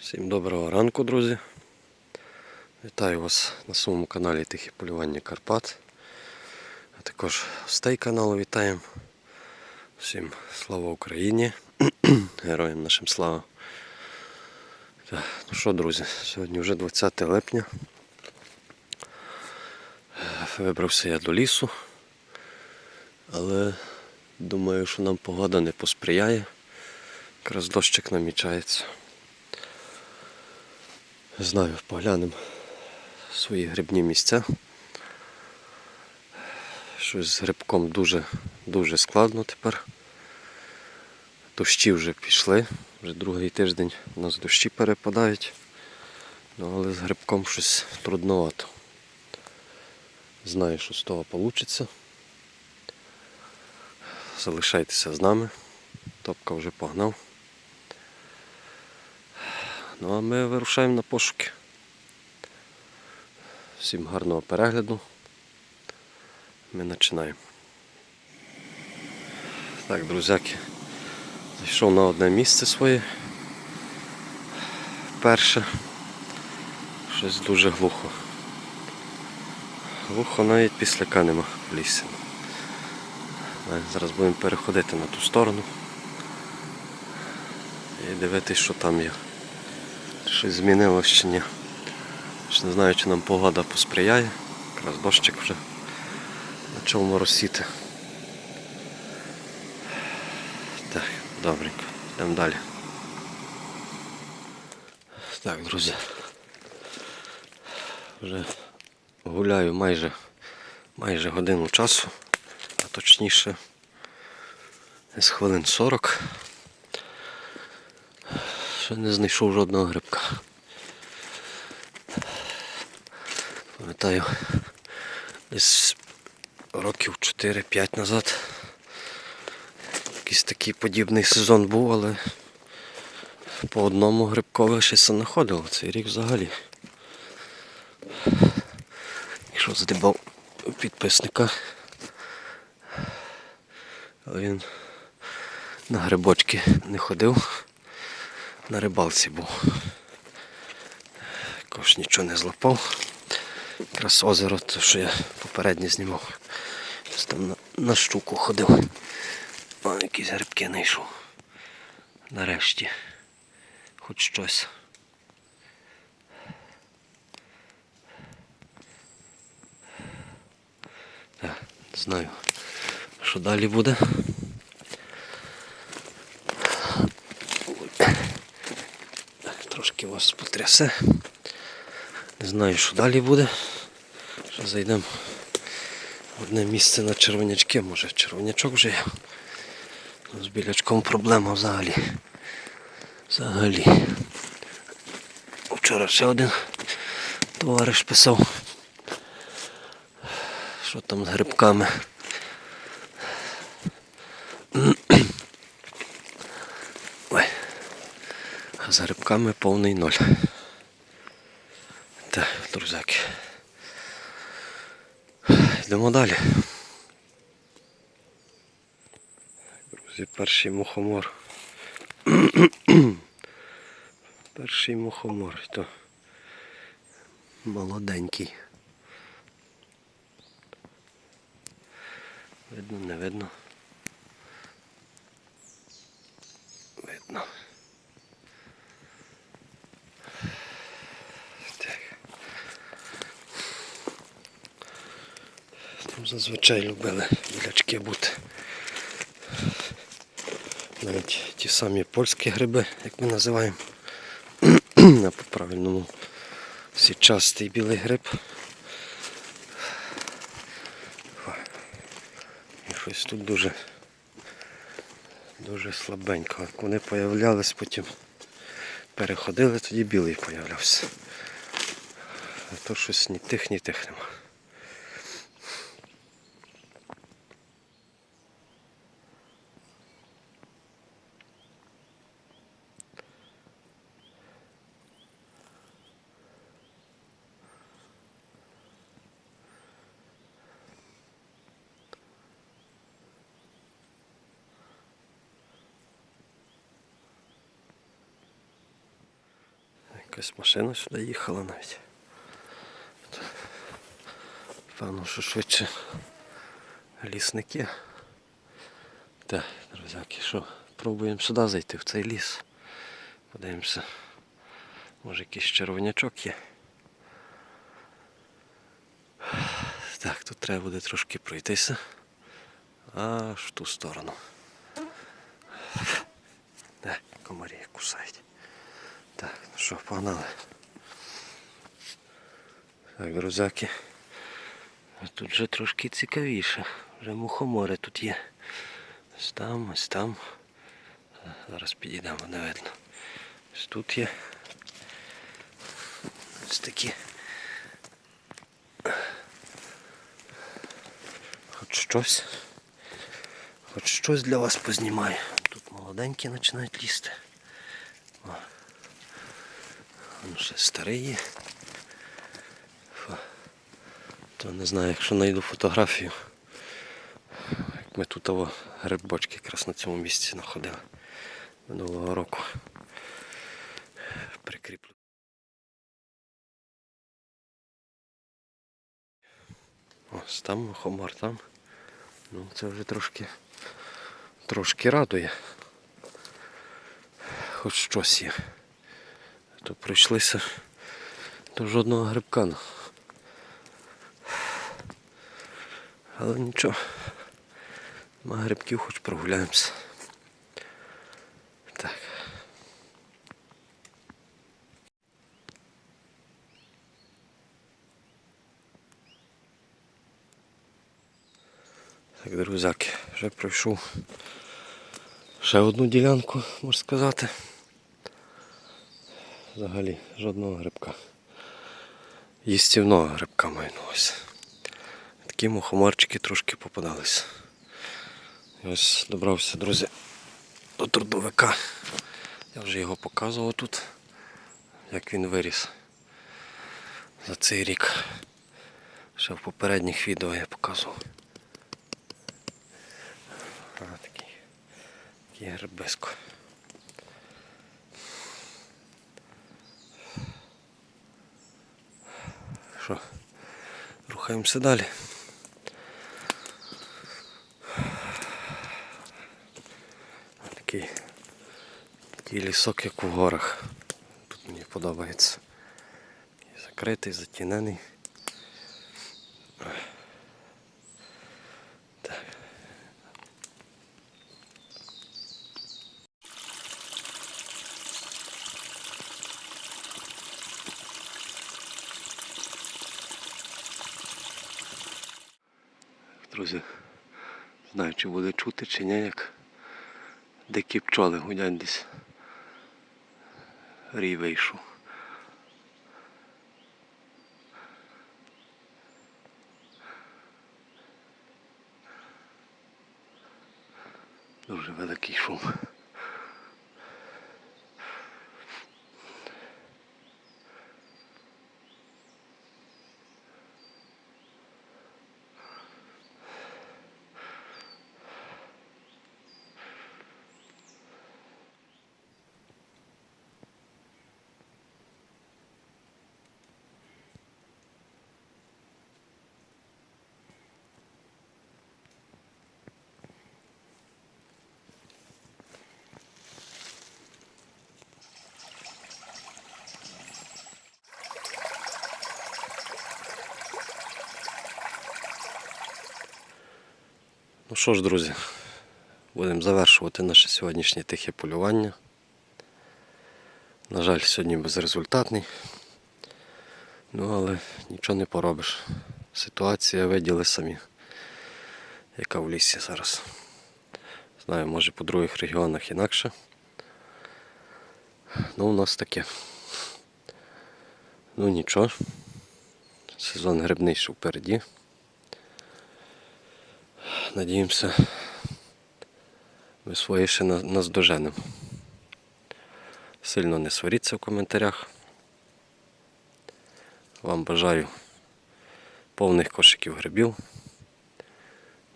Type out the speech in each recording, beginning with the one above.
Всім доброго ранку, друзі. Вітаю вас на своєму каналі Тихі полювання Карпат. А також гостей каналу вітаємо. Всім слава Україні! Героям нашим слава. Так, ну що, друзі, сьогодні вже 20 липня. Вибрався я до лісу, але думаю, що нам погода не посприяє. Якраз дощик намічається. Знаю, поглянемо свої грибні місця. Щось з грибком дуже, дуже складно тепер. Дощі вже пішли, вже другий тиждень у нас дощі перепадають. Ну, але з грибком щось трудновато. Знаю, що з того вийде. Залишайтеся з нами. Топка вже погнав. Ну а ми вирушаємо на пошуки. Всім гарного перегляду. Ми починаємо. Так, друзяки, зайшов на одне місце своє. Перше. Щось дуже глухо. Глухо навіть післяка нема в лісі. Зараз будемо переходити на ту сторону і дивитись, що там є. Щось змінилось чи ні. Ще не знаю, чи нам погода посприяє. Якраз дощик вже почав моросіти. Так, добренько, йдемо далі. Так, друзі. Вже гуляю майже, майже годину часу, а точніше з хвилин 40. Ще не знайшов жодного грибка. Пам'ятаю, десь років 4-5 назад якийсь такий подібний сезон був, але по одному грибкове ще се знаходило. Цей рік взагалі. Якщо здибав підписника, але він на грибочки не ходив на рибалці був. Також нічого не злопав. Якраз озеро, то що я попередньо знімав. Ось там на, на щуку ходив. О, якісь грибки знайшов. Нарешті. Хоч щось. Так, не знаю, що далі буде. Вас потрясе. Не знаю, що далі буде. Ще зайдемо в одне місце на червонячки, може червонячок вже є. З білячком проблема взагалі. Взагалі. Вчора ще один товариш писав. Що там з грибками. Ой. А за рибками повний ноль. Так, друзяки. Йдемо далі. Друзі, перший мухомор. перший мухомор. То молоденький. Видно, не видно. Видно. Зазвичай любили білячки бути. Навіть ті самі польські гриби, як ми називаємо. А по-правильному січастий білий гриб. І щось тут дуже дуже слабенько. Як вони появлялись, потім переходили, тоді білий появлявся. А то щось ні тих, ні тих нема. Якась машина сюди їхала навіть. Певно, що швидше лісники. Так, друзяки, що, пробуємо сюди зайти, в цей ліс. Подивимося. Може якийсь червонячок є. Так, тут треба буде трошки пройтися. Аж в ту сторону. Де, комарі кусають. Що, погнали. Так, друзяки. Тут вже трошки цікавіше. Вже мухомори тут є. Ось там, ось там. Зараз підійдемо, не видно. Ось тут є. Ось такі. Хоч щось. Хоч щось для вас познімаю. Тут молоденькі починають лізти. О. Ну, ще старий. То не знаю, якщо знайду фотографію. Як ми тут того грибочки якраз на цьому місці знаходили минулого року. Прикріплю. Ось там хомар там. Ну це вже трошки трошки радує. Хоч щось є. То прийшлися до жодного грибка. Але нічого. Нема грибків, хоч прогуляємося. Так. Так, друзяки, вже пройшов ще одну ділянку, можна сказати. Взагалі жодного грибка. Їстівного грибка маю. Такі мухоморчики трошки попадалися. І ось добрався, друзі, до трудовика. Я вже його показував тут, як він виріс за цей рік. Ще в попередніх відео я показував. А, такий, такий грибиско. Що, рухаємося далі. Такий, такий лісок, як у горах. Тут мені подобається. І Закритий, затінений. Друзі, знаю, чи буде чути, чи ні, як дикі пчоли гудять десь. Рій вийшов. Ну що ж, друзі, будемо завершувати наше сьогоднішнє тихе полювання. На жаль, сьогодні безрезультатний. Ну, але нічого не поробиш. Ситуація виділи самі, яка в лісі зараз. Знаю, може по других регіонах інакше. Ну, у нас таке. Ну нічого. Сезон грибний ще впереді. Надіємося, ми своє ще на- наздоженемо. Сильно не сваріться в коментарях. Вам бажаю повних кошиків грибів.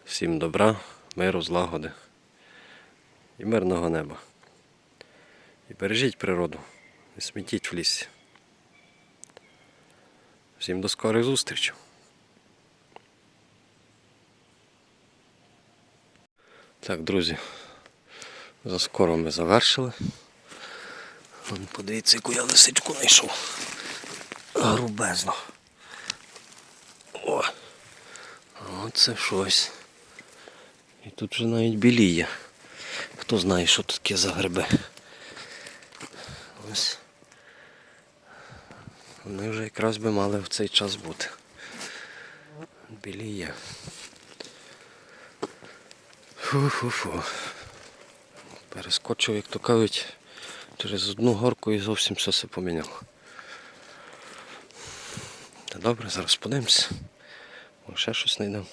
Всім добра, миру, злагоди і мирного неба. І бережіть природу, не смітіть в лісі. Всім до скорих зустрічей. Так, друзі, заскоро ми завершили. Подивіться, яку я лисичку знайшов. Грубезно. О! Оце щось. І тут вже навіть біліє. Хто знає, що тут таке за гриби. Ось. Вони вже якраз би мали в цей час бути. Біліє. Фу-фу-фу. Перескочив, як то кажуть, через одну горку і зовсім все все поміняло. Та добре, зараз подивимось. Може ще щось знайдемо.